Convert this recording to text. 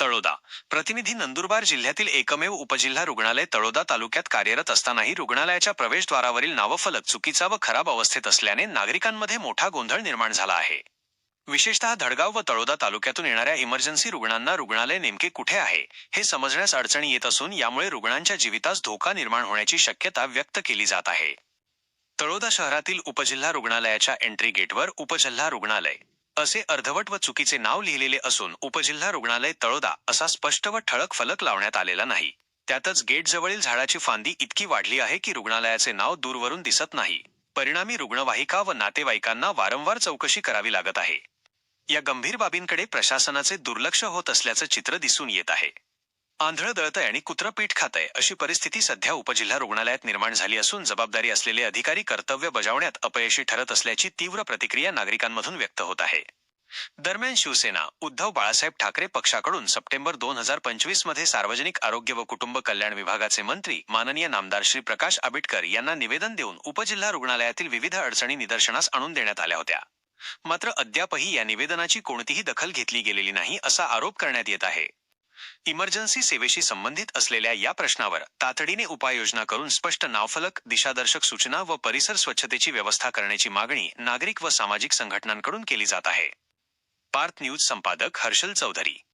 तळोदा. प्रतिनिधी नंदुरबार जिल्ह्यातील एकमेव उपजिल्हा रुग्णालय तळोदा तालुक्यात कार्यरत असतानाही रुग्णालयाच्या प्रवेशद्वारावरील नावफलक चुकीचा व खराब अवस्थेत असल्याने नागरिकांमध्ये मोठा गोंधळ निर्माण झाला आहे. विशेषतः धडगाव व तळोदा तालुक्यातून येणाऱ्या इमर्जन्सी रुग्णांना रुग्णालय नेमके कुठे आहे हे समजण्यास अडचणी येत असून यामुळे रुग्णांच्या जीवितास धोका निर्माण होण्याची शक्यता व्यक्त केली जात आहे. तळोदा शहरातील उपजिल्हा रुग्णालयाच्या एंट्री गेटवर उपजिल्हा रुग्णालय असे अर्धवट व चुकीचे नाव लिहिलेले असून उपजिल्हा रुग्णालय तळोदा असा स्पष्ट व ठळक फलक लावण्यात आलेला नाही. त्यातच गेटजवळील झाडाची फांदी इतकी वाढली आहे की रुग्णालयाचे नाव दूरवरून दिसत नाही. परिणामी रुग्णवाहिका व नातेवाईकांना वारंवार चौकशी करावी लागत आहे. या गंभीर बाबींकडे प्रशासनाचे दुर्लक्ष होत असल्याचं चित्र दिसून येत आहे. आंधळ दळतंय आणि कुत्रं पीठ खातंय अशी परिस्थिती सध्या उपजिल्हा रुग्णालयात निर्माण झाली असून जबाबदारी असलेले अधिकारी कर्तव्य बजावण्यात अपयशी ठरत असल्याची तीव्र प्रतिक्रिया नागरिकांमधून व्यक्त होत आहे. दरम्यान शिवसेना उद्धव बाळासाहेब ठाकरे पक्षाकडून सप्टेंबर दोन हजार पंचवीसमध्ये सार्वजनिक आरोग्य व कुटुंब कल्याण विभागाचे मंत्री माननीय नामदार श्री प्रकाश आंबेडकर यांना निवेदन देऊन उपजिल्हा रुग्णालयातील विविध अडचणी निदर्शनास आणून देण्यात आल्या होत्या. मात्र अद्यापही या निवेदनाची कोणतीही दखल घेतली गेलेली नाही असा आरोप करण्यात येत आहे. इमर्जन्सी सेवेशी संबंधित असलेल्या या प्रश्नावर तातडीने उपाययोजना करून स्पष्ट नावफलक दिशादर्शक सूचना व परिसर स्वच्छतेची व्यवस्था करण्याची मागणी नागरिक व सामाजिक संघटनांकडून केली जात आहे. पार्थ न्यूज संपादक हर्षल चौधरी.